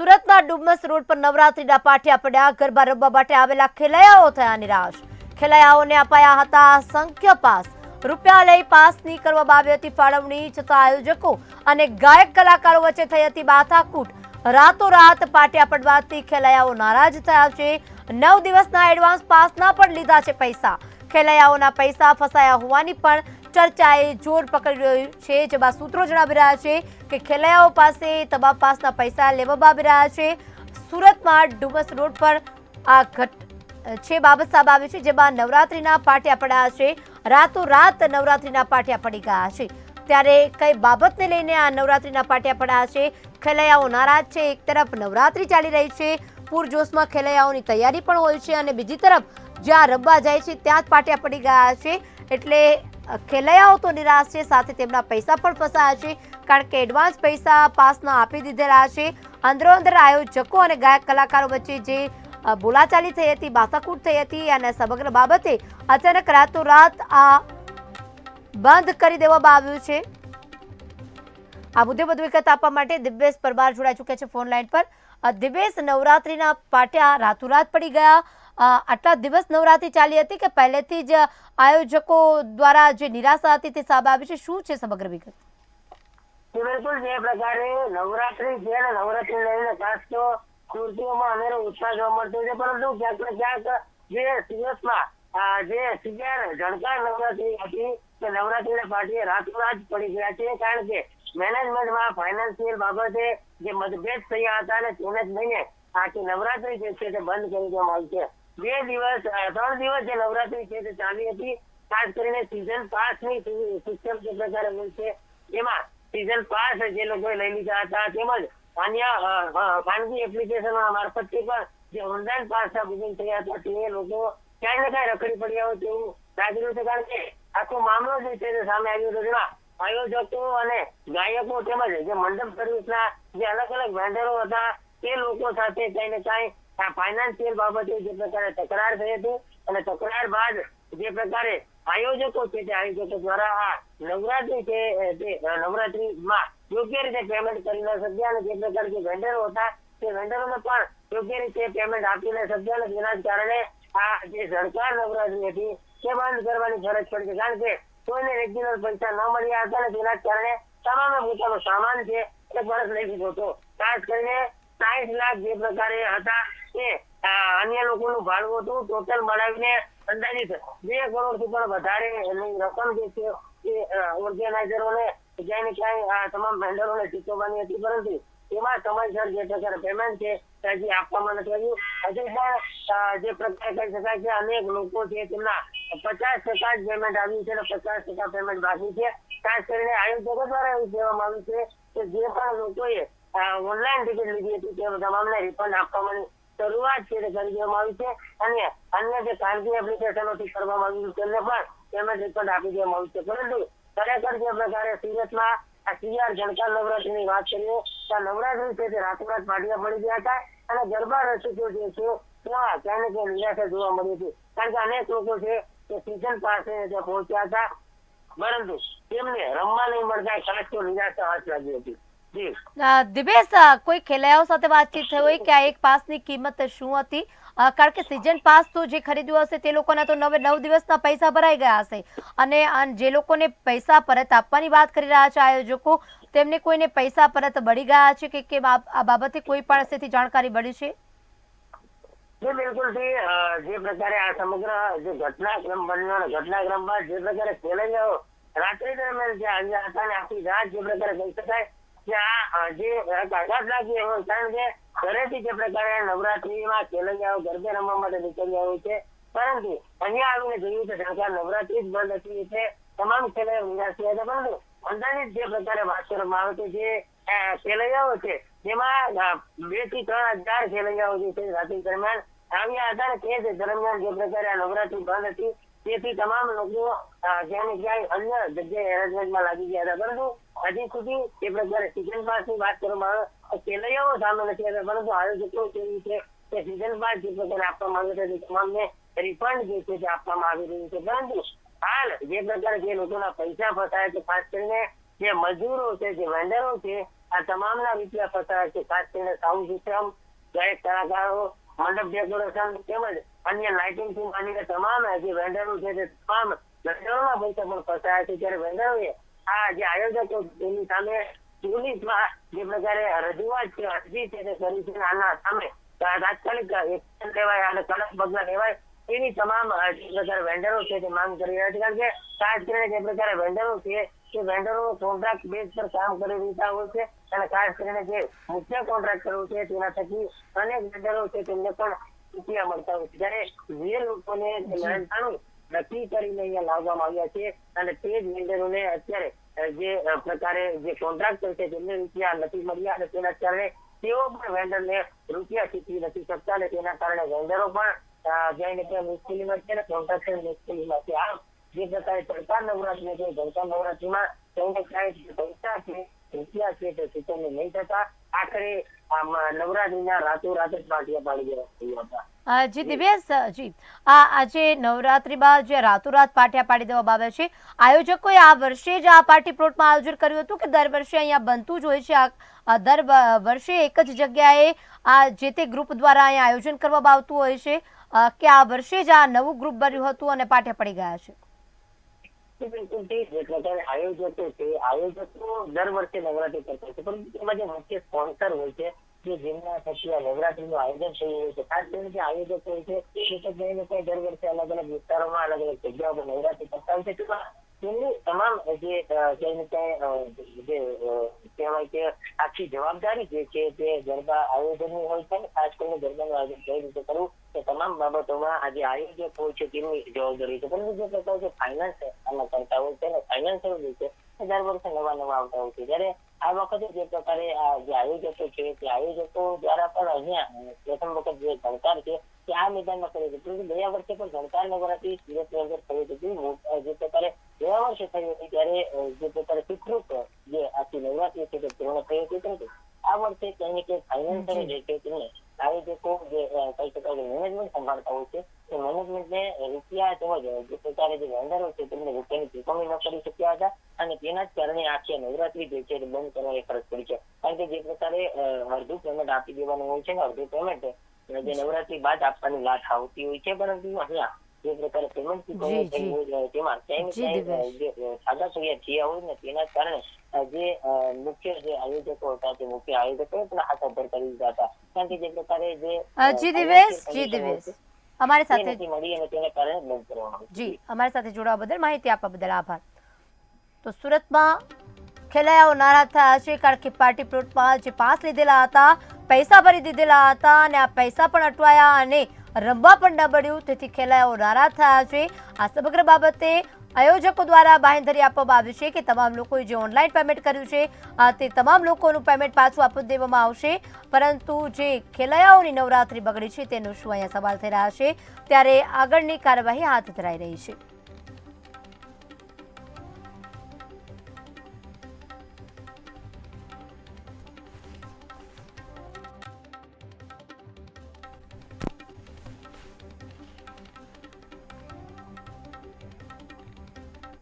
સુરતના ડુમસ રોડ પર નવરાત્રીના પાટિયા પડ્યા. ગરબા રમવા માટે આવેલા ખેલૈયાઓ થયા નિરાશ. ખેલૈયાઓને અપાયા હતા સંખ્ય પાસ. રૂપિયા લઈ પાસની કરવામાં આવી હતી ફાળવણી, છતાં આયોજકો અને ગાયક કલાકારો વચ્ચે થઈ હતી માથાકૂટ. રાતોરાત પાટિયા પડવાથી ખેલૈયાઓ નારાજ થયા છે. નવ દિવસના એડવાન્સ પાસના પણ લીધા છે પૈસા. ખેલૈયાઓના પૈસા ફસાયા હોવાની પણ ચર્ચાએ જોર પકડી રહ્યું છે, જેમાં સૂત્રો જણાવી રહ્યા છે કે ખેલૈયાઓ પાસે તમામ પાસના પૈસા લેવામાં આવી રહ્યા છે. સુરતમાં ડુમસ રોડ પર આ ઘટ છે, બાબત સામે આવી છે, જેમાં નવરાત્રિના પાટિયા પડ્યા છે. રાતોરાત નવરાત્રીના પાટિયા પડી ગયા છે. ત્યારે કઈ બાબતને લઈને આ નવરાત્રીના પાટિયા પડ્યા છે? ખેલૈયાઓ નારાજ છે, એક તરફ નવરાત્રી ચાલી રહી છે, પૂરજોશમાં ખેલૈયાઓની તૈયારી પણ હોય છે, અને બીજી તરફ જ્યાં રમવા જાય છે, ત્યાં જ પાટિયા પડી ગયા છે. એટલે ખેલૈયાઓ તો નિરાશ છે. સાથે તેમના પૈસા પણ ફસાયા છે. કારણ કે એડવાન્સ પૈસા પાસના આપી દીધેલા છે. અંદરો અંદર આયોજકો અને ગાયક કલાકારો વચ્ચે જે બોલાચાલી થઈ હતી બાસાકૂટ થઈ હતી અને સમગ્ર બાબતે અચાનક રાતોરાત આ બંધ કરી દેવામાં આવ્યું છે. આ મુદ્દે વધુ વિગત આપવા માટે દિવ્યેશ પરમાર જોડાઈ ચૂક્યા છે ફોન લાઈન પર. દિવ્યેશ નવરાત્રીના પાટિયા રાતોરાત પડી ગયા. આટલા દિવસ નવરાત્રી ચાલી હતી કે પહેલેથી જ આયોજકો દ્વારા જે નિરાશા હતી તે સામે આવી છે? શું છે સમગ્ર વિગત? બિલકુલ જે પ્રકારે નવરાત્રી છે ને, નવરાત્રી લઈને ખાસ તો કુર્તીઓમાં અનેરો ઉત્સાહ જોવા મળતો છે. પરંતુ ક્યાંક ને ક્યાંક જે દિવસમાં જે સિઝન જણકાર નવરાત્રી હતી તે નવરાત્રીના પાટીએ રાતોરાત પડી ગયા છે. કારણ કે મેનેજમેન્ટમાં ફાઇનાન્શિયલ બાબતે જે મતભેદ થયા હતા અને તેને જ લઈને આખી નવરાત્રી જે છે તે બંધ કરી દેવામાં આવી છે. બે દિવસ ત્રણ દિવસ જે નવરાત્રી છે તે ચાલી હતી. ખાસ કરીને સીઝન પાસની સિસ્ટમ જે પ્રકારે છે એમાં સીઝન પાસ જે લોકોએ લઈ લીધા હતા, તેમજ અન્ય ખાનગી એપ્લિકેશનો મારફતથી પણ જે ઓનલાઈન પાસ બુકિંગ થયા હતા, તે લોકો ક્યાંય ને ક્યાંય રખડી પડ્યા હોય તેવું લાગી રહ્યું છે. કારણ કે આખો મામલો જે છે તે સામે આવ્યો હતો. જેમાં આયોજકો અને ગાયકો તેમજ જે મંડપ સર્વિસના જે અલગ અલગ વેન્ડરો હતા, તે લોકો સાથે કઈ ને કઈ ફાઇનાન્શિયલ બાબતે જે પ્રકારે તકરાર થઈ હતી અને તકરાર બાદ જે પ્રકારે આયોજકો છે તે આયોજકો દ્વારા આ નવરાત્રી છે તે નવરાત્રીમાં યોગ્ય રીતે પેમેન્ટ કરી ન શક્યા અને જે પ્રકારે વેન્ડરો હતા તે વેન્ડરોને પણ યોગ્ય રીતે પેમેન્ટ આપી ન શક્યા અને તેના કારણે આ જે સરકાર નવરાત્રી હતી તે બંધ કરવાની ફરજ પડી છે. કારણ કે કોઈને રેગ્યુલર પૈસા ન મળ્યા હતા અને તેના કારણે તમામે પોતાનો સામાન છે એ પરત લઈ લીધો હતો. ખાસ કરીને સાહીઠ લાખ જે પ્રકારે હતા એ અન્ય લોકોનું ભાડું હતું, ટોટલ મળાવીને અંદાજિત બે કરોડથી પણ વધારે રકમ જે છે એ ઓર્ગેનાઇઝરોને ક્યાંય ક્યાંય તમામ વેન્ડરોને ચૂકવવાની હતી, પરંતુ એમાં સમયસર જે પ્રકારે પેમેન્ટ છે હજી આપવામાં નથી આવ્યું. હજુ પણ જે પ્રકારે કહી શકાય છે, અનેક લોકો છે તેમના પચાસ ટકા જ પેમેન્ટ આવ્યું છે અને પચાસ ટકા પેમેન્ટ બાકી છે. ખાસ કરીને આયોજકો દ્વારા એવું કહેવામાં આવ્યું છે કે જે પણ લોકોએ ઓનલાઈન ટિકિટ લીધી હતી તે તમામને રિફંડ આપવાની શરૂઆત છે તે આવી છે. અને અન્ય જે ખાનગી એપ્લિકેશનોથી કરવામાં આવ્યું તેમને પણ પેમેન્ટ રિફંડ આપી દેવામાં આવ્યું છે. પરંતુ ખરેખર જે પ્રકારે સુરતમાં આ સીઆર જણકાર નવરાત્રીની વાત કરીએ, તો આ નવરાત્રી છે તે રાતોરાત પાટિયા પડી ગયા હતા અને ગરબા રસિકો જે છે ત્યાં ક્યાંય ને ક્યાંય નિરાશા જોવા મળી હતી. કારણ કે અનેક લોકો છે તે સીઝન પાસે ત્યાં પહોંચ્યા હતા, પરંતુ તેમને રમવા નહીં મળતા કલેક્ટર નિરાશા હાથ લાગી હતી. જી દિવેશ કોઈ ખેલાયો સાથે વાતચીત થઈ હોય કે આ એક પાસની કિંમત શું હતી? કારણ કે સિઝન પાસ તો જે ખરીદ્યું હશે તે લોકોના તો નવે નવ દિવસના પૈસા ભરાઈ ગયા હશે. અને જે લોકોને પૈસા પરત આપવાની વાત કરી રહ્યા છે આયોજકો તેમને કોઈને પૈસા પરત મળી ગયા છે કે કેમ? આ બાબતે કોઈ પાસેથી જાણકારી મળી છે? જે બિલકુલ જે. પ્રકારે આ સમગ્ર જે ઘટનાક્રમ બન્યો ઘટનાક્રમમાં જે પ્રકારે ખેલૈયાઓ રાત્રિ દરમિયાન જે આવ્યા હતા અને આખી રાત જે પ્રકારે કહી શકાય અ, જે આઘાત ખેલૈયાઓ છે. પરંતુ અહીંયા જ જે પ્રકારે વાત કરવામાં આવે છે જે ખેલૈયાઓ છે જેમાં બેથી ત્રણ હજાર ખેલૈયાઓ જે છે રાત્રિ દરમિયાન આવ્યા હતા ને તે દરમિયાન જે પ્રકારે આ નવરાત્રી બંધ હતી તેથી તમામ લોકો અ, ક્યાંય અન્ય જગ્યાએ એરેન્જમેન્ટમાં લાગી ગયા હતા. પરંતુ હજી સુધી એ પ્રકારે સીઝન પાસની વાત કરવામાં આવે ખેલૈયાઓ સામે નથી આવ્યા. પરંતુ આયોજકો કેવી છે કે સિઝન પાસ જે પ્રકારે આપવામાં આવે છે તમામને રિફંડ જે છે તે આપવામાં આવી રહ્યું છે. પરંતુ હાલ જે પ્રકારે જે લોકોના પૈસા ફસાયા છે ખાસ કરીને જે મજૂરો છે જે વેન્ડરો છે આ તમામના રૂપિયા ફસાયા છે. ખાસ કરીને સાઉન્ડ સિસ્ટમ ગાયક કલાકારો મંડપ ડેકોરેશન તેમજ અન્ય લાઇટિંગથી માંડીને તમામ જે વેન્ડરો છે તે તમામ વેન્ડરોના પૈસા પણ ફસાયા છે. ત્યારે વેન્ડરોએ આ જે આયોજકો તેની સામે પોલીસમાં જે પ્રકારે રજૂઆત છે, અરજી છે તે કરી છે આના સામે તાત્કાલિક એક્શન લેવાય અને કડક પગલાં લેવાય એની તમામ જે પ્રકારે વેન્ડરો છે તે માંગ કરી રહ્યા છે. કારણ કે ખાસ કરીને જે પ્રકારે વેન્ડરો છે તે વેન્ડરો કોન્ટ્રાક્ટ બેઝ પર કામ કરી રહ્યા હોય છે અને ખાસ કરીને જે મુખ્ય કોન્ટ્રાક્ટરો છે તેના થકી અનેક વેન્ડરો છે તેમને પણ રૂપિયા મળતા હોય છે. જયારે જે લોકોને મહેનતાણું નક્કી કરીને અહીંયા લાવવામાં આવ્યા છે અને તે જ વેન્ડરોને અત્યારે જે પ્રકારે જે કોન્ટ્રાક્ટર છે તેમને રૂપિયા નથી મળ્યા અને તેના કારણે તેઓ પણ વેન્ડરને રૂપિયા ચૂકવી નથી શકતા અને તેના કારણે વેન્ડરો પણ જઈને ત્યાં મુશ્કેલીમાં છે અને કોન્ટ્રાક્ટર મુશ્કેલીમાં છે. આમ જે પ્રકારે સરકાર નવરાત્રી છે સરકાર નવરાત્રીમાં ક્યાંય જે પૈસા છે, રૂપિયા છે, તે ચૂકવણી નહીં થતા. આખરે નવરાત્રીના રાતોરાત જ પાટિયા પાડી દેવા હતા. જી દિવ્યેશ જી. આ આજે નવરાત્રિમાં જે રાતોરાત પાટિયા પાડી દેવામાં આવ્યા છે, આયોજકોએ આ વર્ષે જ આ પાર્ટી પ્લોટમાં આયોજન કર્યું હતું કે દર વર્ષે અહીંયા બનતું જ હોય છે. આ દર વર્ષે એક જ જગ્યાએ આ જે તે ગ્રુપ દ્વારા અહીંયા આયોજન કરવામાં આવતું હોય છે. કે આ વર્ષે જ આ નવું ગ્રુપ બન્યું હતું અને પાઠે પડી ગયા છે? જ જે મુખ્ય સ્પોન્સર હોય છે કે જેમના નવરાત્રીનું આયોજન હોય છે, ખાસ જે હોય છે દર વર્ષે અલગ અલગ વિસ્તારોમાં અલગ અલગ જગ્યાઓ નવરાત્રી કરતા છે. તેમાં તેમની તમામ જે ક્યાંય ને ક્યાંય જે કહેવાય કે આખી જવાબદારી જે છે તે ગરબા આયોજનની હોય છે ખાસ ગરબાનું આયોજન કઈ રીતે કરવું તે તમામ બાબતોમાં આજે આયોજક હોય છે તેમની જવાબદારી છે. પરંતુ જે પ્રકાર જે ફાઇનાન્સ આમાં કરતા હોય છે અને ફાઇનાન્સિયલ એ દર વર્ષે નવા નવા આવતા હોય છે. જયારે આ વખતે જે પ્રકારે આ જે આયોજકો છે તે આયોજકો દ્વારા પણ અહીંયા પ્રથમ વખત જે સરકાર છે આ મેદાનમાં કરી હતી ગયા વર્ષે પણ ગણકાર નવરાત્રી સુરતની અંદર થયું હતું જે પ્રકારે ગયા વર્ષે થઈ હતી ત્યારે જે પ્રકારે સ્વીકૃત જે આખી નવરાત્રી છે તે પૂર્ણ થઈ હતી પરંતુ આ વર્ષે તેની કે ફાઇનાન્સર જે. છે તેમને આયોજકો જે કહી શકાય કે મેનેજમેન્ટ સંભાળતા હોય છે તે મેનેજમેન્ટને રૂપિયા તેમજ જે પ્રકારે જે વેન્ડરો છે તેમને રૂપિયાની ચૂકવણી ન કરી શક્યા હતા અને તેના જ કારણે આખી નવરાત્રી જે છે બંધ કરવાની ફરજ પડી છે. કારણ કે જે પ્રકારે અડધું પેમેન્ટ આપી દેવાનું હોય છે ને અડધું પેમેન્ટ જે નવરાત્રી બાદ આપવાની લાટ આવતી હોય છે પરંતુ અહીંયા જે પ્રકારે પેમેન્ટ ચૂકવણી જી, થઈ જી. હોય તેમાં ક્યાંય ને જી, ક્યાંય અ, દિવ્યેશ. જે અ, સાદા તૈયાર થયા હોય ને તેના જ કારણે અ, જે અ, મુખ્ય જે આયોજકો હતા તે મુખ્ય આયોજકો પણ હાથ ઉપર કરી દીધા હતા કારણ કે જે પ્રકારે જે અ, અ, જી financial દિવ્યેશ જી condition હોય દિવ્યેશ છે, અમારી તે સાથે નથી મળી અને તેના કારણે બંધ કરવામાં આવ્યું. જી અમારી સાથે જોડાવા બદલ માહિતી આપવા બદલ આભાર તો સુરતમાં ખેલૈયાઓ નારાજ થયા છે કારણ કે પાર્ટી પ્લોટમાં જે પાસ લીધેલા હતા, પૈસા ભરી દીધેલા હતા અને આ પૈસા પણ અટવાયા અને રમવા પણ ન બળ્યું તેથી ખેલૈયાઓ નારાજ થયા છે. આ સમગ્ર બાબતે આયોજકો દ્વારા બાંહેધરી આપવામાં આવી છે કે તમામ લોકોએ જે ઓનલાઈન પેમેન્ટ કર્યું છે તે તમામ લોકોનું પેમેન્ટ પાછું આપી દેવામાં આવશે. પરંતુ જે ખેલૈયાઓની નવરાત્રી બગડી છે તેનો શું અહીંયા સવાલ થઈ રહ્યા છે, ત્યારે આગળની કાર્યવાહી હાથ ધરાઈ રહી છે.